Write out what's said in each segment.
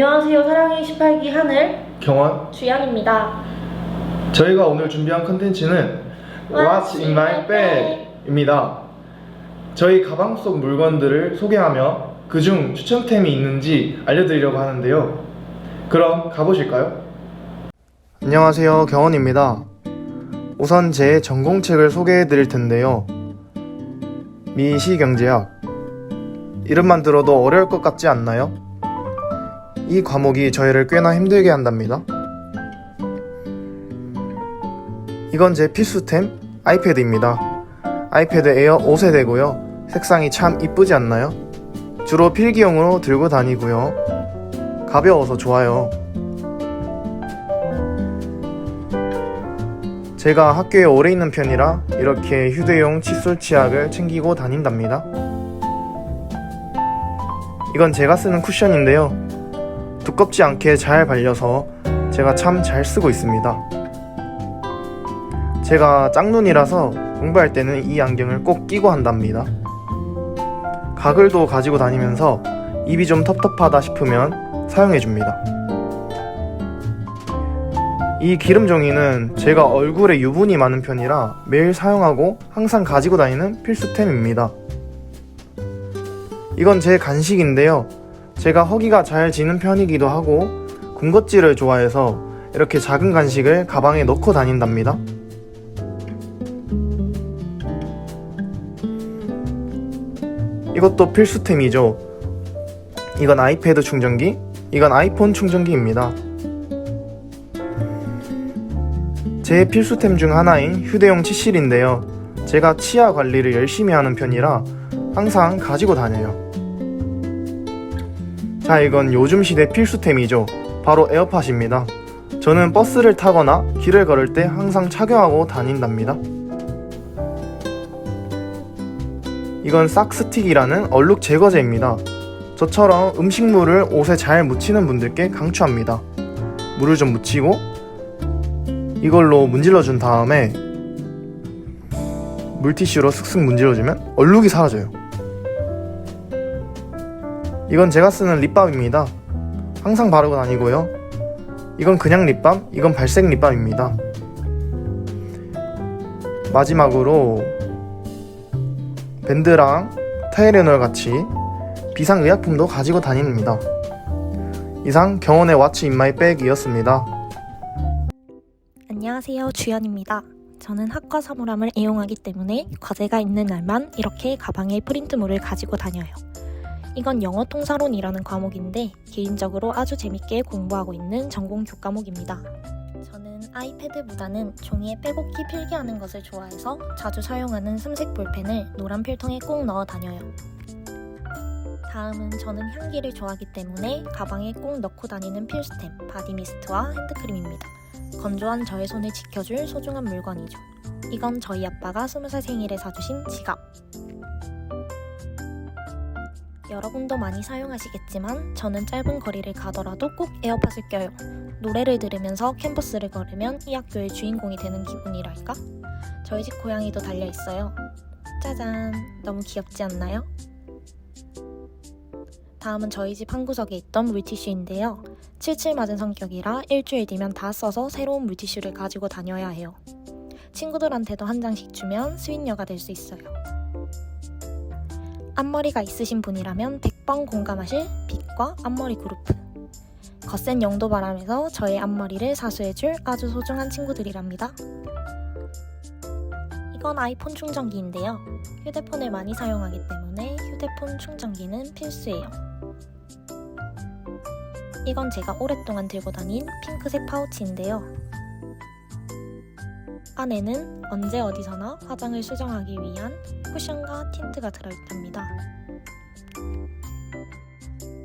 안녕하세요. 사랑의 18기 하늘 경원 주연입니다. 저희가 오늘 준비한 컨텐츠는 What's in my bag입니다 저희 가방 속 물건들을 소개하며 그중 추천템이 있는지 알려드리려고 하는데요 그럼 가보실까요? 안녕하세요 경원입니다 우선 제 전공책을 소개해 드릴 텐데요 미시경제학 이름만 들어도 어려울 것 같지 않나요? 이 과목이 저희를 꽤나 힘들게 한답니다 이건 제 필수템 아이패드입니다. 아이패드 에어 5세대고요. 색상이 참 이쁘지 않나요? 주로 필기용으로 들고 다니고요. 가벼워서 좋아요. 제가 학교에 오래 있는 편이라 이렇게 휴대용 칫솔 치약을 챙기고 다닌답니다. 이건 제가 쓰는 쿠션인데요. 두껍지 않게 잘 발려서 제가 참 잘 쓰고 있습니다. 제가 짝눈이라서 공부할 때는 이 안경을 꼭 끼고 한답니다. 가글도 가지고 다니면서 입이 좀 텁텁하다 싶으면 사용해줍니다. 이 기름 종이는 제가 얼굴에 유분이 많은 편이라 매일 사용하고 항상 가지고 다니는 필수템입니다. 이건 제 간식인데요. 제가 허기가 잘 지는 편이기도 하고 군것질을 좋아해서 이렇게 작은 간식을 가방에 넣고 다닌답니다. 이것도 필수템이죠. 이건 아이패드 충전기, 이건 아이폰 충전기입니다. 제 필수템 중 하나인 휴대용 치실인데요. 제가 치아 관리를 열심히 하는 편이라 항상 가지고 다녀요. 자, 이건 요즘 시대 필수템이죠. 바로 에어팟입니다. 저는 버스를 타거나 길을 걸을 때 항상 착용하고 다닌답니다. 이건 싹스틱이라는 얼룩 제거제입니다. 저처럼 음식물을 옷에 잘 묻히는 분들께 강추합니다. 물을 좀 묻히고 이걸로 문질러 준 다음에 물티슈로 슥슥 문질러주면 얼룩이 사라져요. 이건 제가 쓰는 립밤입니다. 항상 바르고 다니고요. 이건 그냥 립밤, 이건 발색 립밤입니다. 마지막으로 밴드랑 타이레놀 같이 비상의약품도 가지고 다닙니다. 이상 경원의 왓츠 인마이 백이었습니다. 안녕하세요. 주연입니다. 저는 학과 사물함을 애용하기 때문에 과제가 있는 날만 이렇게 가방에 프린트물을 가지고 다녀요. 이건 영어 통사론이라는 과목인데 개인적으로 아주 재밌게 공부하고 있는 전공 교과목입니다. 저는 아이패드보다는 종이에 빼곡히 필기하는 것을 좋아해서 자주 사용하는 삼색 볼펜을 노란 필통에 꼭 넣어 다녀요. 다음은 저는 향기를 좋아하기 때문에 가방에 꼭 넣고 다니는 필수템 바디미스트와 핸드크림입니다. 건조한 저의 손을 지켜줄 소중한 물건이죠. 이건 저희 아빠가 20살 생일에 사주신 지갑. 여러분도 많이 사용하시겠지만 저는 짧은 거리를 가더라도 꼭 에어팟을 껴요. 노래를 들으면서 캠퍼스를 걸으면 이 학교의 주인공이 되는 기분이랄까? 저희 집 고양이도 달려 있어요. 짜잔, 너무 귀엽지 않나요? 다음은 저희 집 한 구석에 있던 물티슈인데요. 칠칠 맞은 성격이라 일주일 뒤면 다 써서 새로운 물티슈를 가지고 다녀야 해요. 친구들한테도 한 장씩 주면 스윗녀가 될 수 있어요. 앞머리가 있으신 분이라면 100번 공감하실 빛과 앞머리 그룹. 거센 영도 바람에서 저의 앞머리를 사수해줄 아주 소중한 친구들이랍니다. 이건 아이폰 충전기인데요. 휴대폰을 많이 사용하기 때문에 휴대폰 충전기는 필수예요. 이건 제가 오랫동안 들고 다닌 핑크색 파우치인데요. 안에는 언제 어디서나 화장을 수정하기 위한 쿠션과 틴트가 들어있답니다.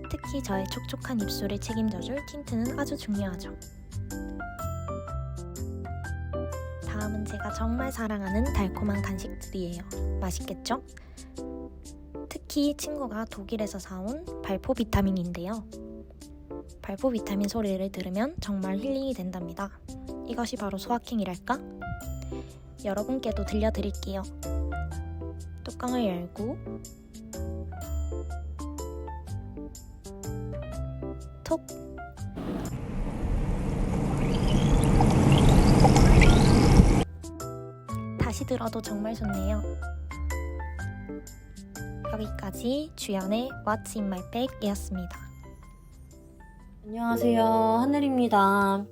특히 저의 촉촉한 입술을 책임져줄 틴트는 아주 중요하죠. 다음은 제가 정말 사랑하는 달콤한 간식들이에요. 맛있겠죠? 특히 친구가 독일에서 사온 발포 비타민인데요. 발포 비타민 소리를 들으면 정말 힐링이 된답니다. 이것이 바로 소확행이랄까? 여러분께도 들려드릴게요. 뚜껑을 열고 톡 다시 들어도 정말 좋네요. 여기까지 주연의 What's in my bag 이었습니다. 안녕하세요. 하늘입니다.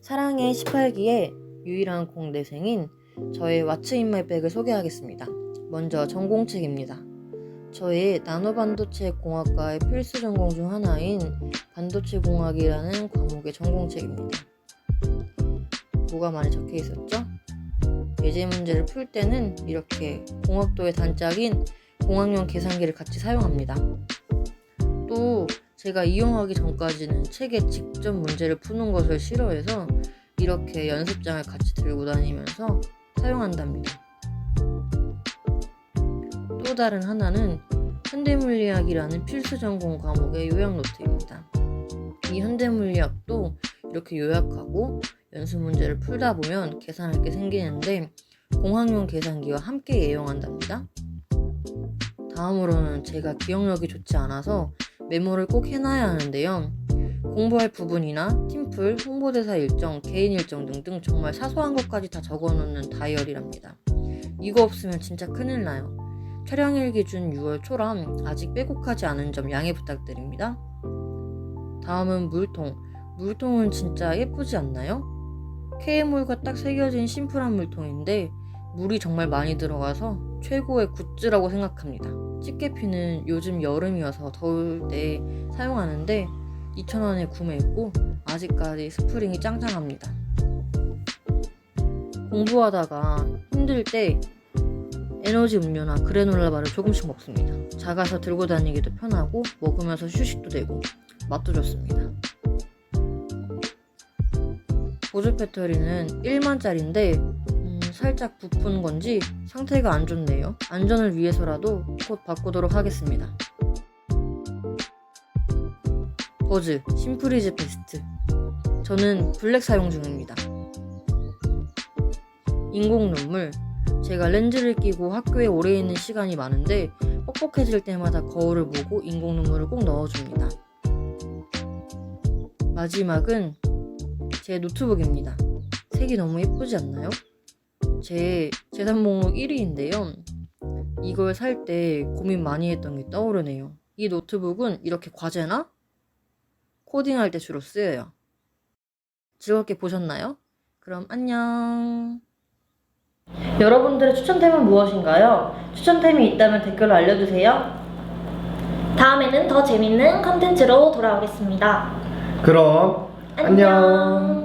사랑의 18기에 유일한 공대생인 저의 What's in my bag을 소개하겠습니다. 먼저 전공책입니다. 저의 나노반도체 공학과의 필수 전공 중 하나인 반도체 공학이라는 과목의 전공책입니다. 뭐가 많이 적혀 있었죠? 예제 문제를 풀 때는 이렇게 공학도의 단짝인 공학용 계산기를 같이 사용합니다. 또 제가 이용하기 전까지는 책에 직접 문제를 푸는 것을 싫어해서 이렇게 연습장을 같이 들고 다니면서 사용한답니다. 또 다른 하나는 현대물리학이라는 필수 전공 과목의 요약 노트입니다. 이 현대물리학도 이렇게 요약하고 연습 문제를 풀다 보면 계산할 게 생기는데 공학용 계산기와 함께 애용한답니다. 다음으로는 제가 기억력이 좋지 않아서 메모를 꼭 해놔야 하는데요. 공부할 부분이나 팀플, 홍보대사 일정, 개인 일정 등등 정말 사소한 것까지 다 적어놓는 다이어리랍니다. 이거 없으면 진짜 큰일 나요. 촬영일 기준 6월 초람 아직 빼곡하지 않은 점 양해 부탁드립니다. 다음은 물통. 물통은 진짜 예쁘지 않나요? KM물과 딱 새겨진 심플한 물통인데 물이 정말 많이 들어가서 최고의 굿즈라고 생각합니다. 집게피는 요즘 여름이어서 더울 때 사용하는데 2,000원에 구매했고 아직까지 스프링이 짱짱합니다. 공부하다가 힘들 때 에너지 음료나 그래놀라 바를 조금씩 먹습니다. 작아서 들고 다니기도 편하고 먹으면서 휴식도 되고 맛도 좋습니다. 보조 배터리는 1만짜리인데 음, 살짝 부푼 건지 상태가 안 좋네요. 안전을 위해서라도 곧 바꾸도록 하겠습니다. 버즈 심프리즈 베스트. 저는 블랙 사용 중입니다. 인공 눈물. 제가 렌즈를 끼고 학교에 오래 있는 시간이 많은데 뻑뻑해질 때마다 거울을 보고 인공 눈물을 꼭 넣어줍니다. 마지막은 제 노트북입니다. 색이 너무 예쁘지 않나요? 제 재산 목록 1위인데요. 이걸 살 때 고민 많이 했던 게 떠오르네요. 이 노트북은 이렇게 과제나 코딩할 때 주로 쓰여요. 즐겁게 보셨나요? 그럼 안녕. 여러분들의 추천템은 무엇인가요? 추천템이 있다면 댓글로 알려주세요. 다음에는 더 재밌는 컨텐츠로 돌아오겠습니다. 그럼 안녕. 안녕.